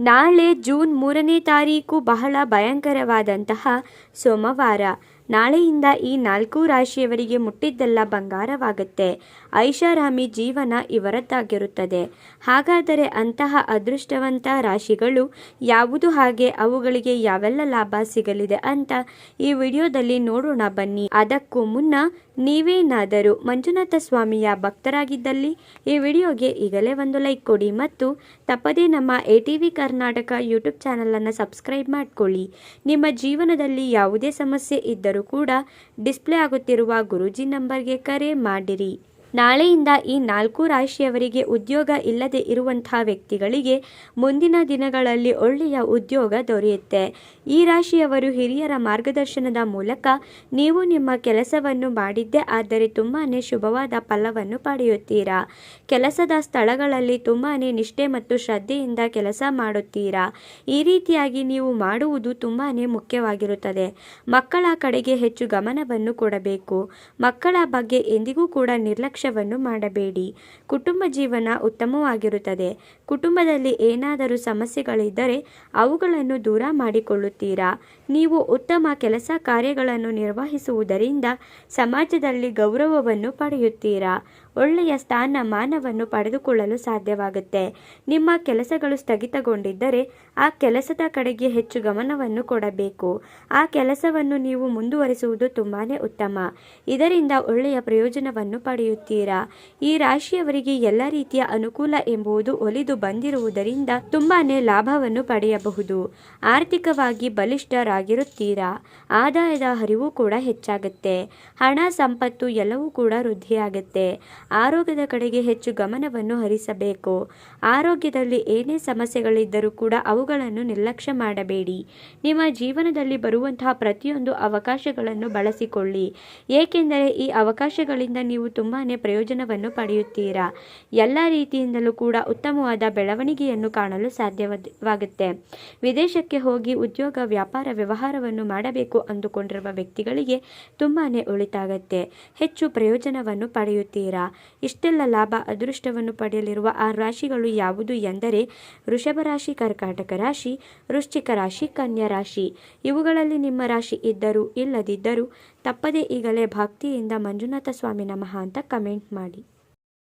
ನಾಳೆ ಜೂನ್ ಮೂರನೇ ತಾರೀಕು ಬಹಳ ಭಯಂಕರವಾದಂತಹ ಸೋಮವಾರ. ನಾಳೆಯಿಂದ ಈ ನಾಲ್ಕು ರಾಶಿಯವರಿಗೆ ಮುಟ್ಟಿದ್ದೆಲ್ಲ ಬಂಗಾರವಾಗುತ್ತೆ. ಐಷಾರಾಮಿ ಜೀವನ ಇವರದ್ದಾಗಿರುತ್ತದೆ. ಹಾಗಾದರೆ ಅಂತಹ ಅದೃಷ್ಟವಂತ ರಾಶಿಗಳು ಯಾವುದು ಹಾಗೆ, ಅವುಗಳಿಗೆ ಯಾವೆಲ್ಲ ಲಾಭ ಸಿಗಲಿದೆ ಅಂತ ಈ ವಿಡಿಯೋದಲ್ಲಿ ನೋಡೋಣ ಬನ್ನಿ. ಅದಕ್ಕೂ ಮುನ್ನ ನೀವೇನಾದರೂ ಮಂಜುನಾಥ ಸ್ವಾಮಿಯ ಭಕ್ತರಾಗಿದ್ದಲ್ಲಿ ಈ ವಿಡಿಯೋಗೆ ಈಗಲೇ ಒಂದು ಲೈಕ್ ಕೊಡಿ ಮತ್ತು ತಪ್ಪದೇ ನಮ್ಮ A T V Karnataka YouTube ಚಾನಲನ್ನು ಸಬ್ಸ್ಕ್ರೈಬ್ ಮಾಡಿಕೊಳ್ಳಿ. ನಿಮ್ಮ ಜೀವನದಲ್ಲಿ ಯಾವುದೇ ಸಮಸ್ಯೆ ಇದ್ದರೂ ಕೂಡ ಡಿಸ್ಪ್ಲೇ ಆಗುತ್ತಿರುವ ಗುರೂಜಿ ನಂಬರ್ಗೆ ಕರೆ ಮಾಡಿರಿ. ನಾಳೆಯಿಂದ ಈ ನಾಲ್ಕು ರಾಶಿಯವರಿಗೆ ಉದ್ಯೋಗ ಇಲ್ಲದೆ ಇರುವಂತಹ ವ್ಯಕ್ತಿಗಳಿಗೆ ಮುಂದಿನ ದಿನಗಳಲ್ಲಿ ಒಳ್ಳೆಯ ಉದ್ಯೋಗ ದೊರೆಯುತ್ತೆ. ಈ ರಾಶಿಯವರು ಹಿರಿಯರ ಮಾರ್ಗದರ್ಶನದ ಮೂಲಕ ನೀವು ನಿಮ್ಮ ಕೆಲಸವನ್ನು ಮಾಡಿದ್ದೆ ಆದರೆ ತುಂಬಾ ಶುಭವಾದ ಫಲವನ್ನು ಪಡೆಯುತ್ತೀರಾ? ಕೆಲಸದ ಸ್ಥಳಗಳಲ್ಲಿ ತುಂಬಾ ನಿಷ್ಠೆ ಮತ್ತು ಶ್ರದ್ಧೆಯಿಂದ ಕೆಲಸ ಮಾಡುತ್ತೀರಾ? ಈ ರೀತಿಯಾಗಿ ನೀವು ಮಾಡುವುದು ತುಂಬಾ ಮುಖ್ಯವಾಗಿರುತ್ತದೆ. ಮಕ್ಕಳ ಕಡೆಗೆ ಹೆಚ್ಚು ಗಮನವನ್ನು ಕೊಡಬೇಕು. ಮಕ್ಕಳ ಬಗ್ಗೆ ಎಂದಿಗೂ ಕೂಡ ನಿರ್ಲಕ್ಷ್ಯವನ್ನು ಮಾಡಬೇಡಿ. ಕುಟುಂಬ ಜೀವನ ಉತ್ತಮವಾಗಿರುತ್ತದೆ. ಕುಟುಂಬದಲ್ಲಿ ಏನಾದರೂ ಸಮಸ್ಯೆಗಳಿದ್ದರೆ ಅವುಗಳನ್ನು ದೂರ ಮಾಡಿಕೊಳ್ಳುತ್ತೀರಾ? ನೀವು ಉತ್ತಮ ಕೆಲಸ ಕಾರ್ಯಗಳನ್ನು ನಿರ್ವಹಿಸುವುದರಿಂದ ಸಮಾಜದಲ್ಲಿ ಗೌರವವನ್ನು ಪಡೆಯುತ್ತೀರಾ? ಒಳ್ಳೆಯ ಸ್ಥಾನಮಾನವನ್ನು ಪಡೆದುಕೊಳ್ಳಲು ಸಾಧ್ಯವಾಗುತ್ತೆ. ನಿಮ್ಮ ಕೆಲಸಗಳು ಸ್ಥಗಿತಗೊಂಡಿದ್ದರೆ ಆ ಕೆಲಸದ ಕಡೆಗೆ ಹೆಚ್ಚು ಗಮನವನ್ನು ಕೊಡಬೇಕು. ಆ ಕೆಲಸವನ್ನು ನೀವು ಮುಂದುವರಿಸುವುದು ತುಂಬಾ ಉತ್ತಮ. ಇದರಿಂದ ಒಳ್ಳೆಯ ಪ್ರಯೋಜನವನ್ನು ಪಡೆಯುತ್ತೀರಾ? ಈ ರಾಶಿಯವರಿಗೆ ಎಲ್ಲ ರೀತಿಯ ಅನುಕೂಲ ಎಂಬುದು ಒಲಿದು ಬಂದಿರುವುದರಿಂದ ತುಂಬಾನೇ ಲಾಭವನ್ನು ಪಡೆಯಬಹುದು. ಆರ್ಥಿಕವಾಗಿ ಬಲಿಷ್ಠರಾಗಿರುತ್ತೀರಾ? ಆದಾಯದ ಹರಿವು ಕೂಡ ಹೆಚ್ಚಾಗುತ್ತೆ. ಹಣ, ಸಂಪತ್ತು ಎಲ್ಲವೂ ಕೂಡ ವೃದ್ಧಿಯಾಗುತ್ತೆ. ಆರೋಗ್ಯದ ಕಡೆಗೆ ಹೆಚ್ಚು ಗಮನವನ್ನು ಹರಿಸಬೇಕು. ಆರೋಗ್ಯದಲ್ಲಿ ಏನೇ ಸಮಸ್ಯೆಗಳಿದ್ದರೂ ಕೂಡ ಅವುಗಳನ್ನು ನಿರ್ಲಕ್ಷ್ಯ ಮಾಡಬೇಡಿ. ನಿಮ್ಮ ಜೀವನದಲ್ಲಿ ಬರುವಂತಹ ಪ್ರತಿಯೊಂದು ಅವಕಾಶಗಳನ್ನು ಬಳಸಿಕೊಳ್ಳಿ. ಏಕೆಂದರೆ ಈ ಅವಕಾಶಗಳಿಂದ ನೀವು ತುಂಬಾ ಪ್ರಯೋಜನವನ್ನು ಪಡೆಯುತ್ತೀರಾ? ಎಲ್ಲ ರೀತಿಯಿಂದಲೂ ಕೂಡ ಉತ್ತಮವಾದ ಬೆಳವಣಿಗೆಯನ್ನು ಕಾಣಲು ಸಾಧ್ಯವಾಗುತ್ತೆ ವಿದೇಶಕ್ಕೆ ಹೋಗಿ ಉದ್ಯೋಗ, ವ್ಯಾಪಾರ, ವ್ಯವಹಾರವನ್ನು ಮಾಡಬೇಕು ಅಂದುಕೊಂಡಿರುವ ವ್ಯಕ್ತಿಗಳಿಗೆ ತುಂಬಾ ಉಳಿತಾಗತ್ತೆ ಹೆಚ್ಚು ಪ್ರಯೋಜನವನ್ನು ಪಡೆಯುತ್ತೀರಾ? ಇಷ್ಟೆಲ್ಲ ಲಾಭ ಅದೃಷ್ಟವನ್ನು ಪಡೆಯಲಿರುವ ಆ ರಾಶಿಗಳು ಯಾವುದು ಎಂದರೆ ವೃಷಭ ರಾಶಿ, ಕರ್ಕಾಟಕ ರಾಶಿ, ವೃಶ್ಚಿಕ ರಾಶಿ, ಕನ್ಯಾ ರಾಶಿ. ಇವುಗಳಲ್ಲಿ ನಿಮ್ಮ ರಾಶಿ ಇದ್ದರೂ ಇಲ್ಲದಿದ್ದರೂ ತಪ್ಪದೇ ಈಗಲೇ ಭಕ್ತಿಯಿಂದ ಮಂಜುನಾಥ ಸ್ವಾಮಿ ನಮಃ ಅಂತ ಕಮೆಂಟ್ ಮಾಡಿ.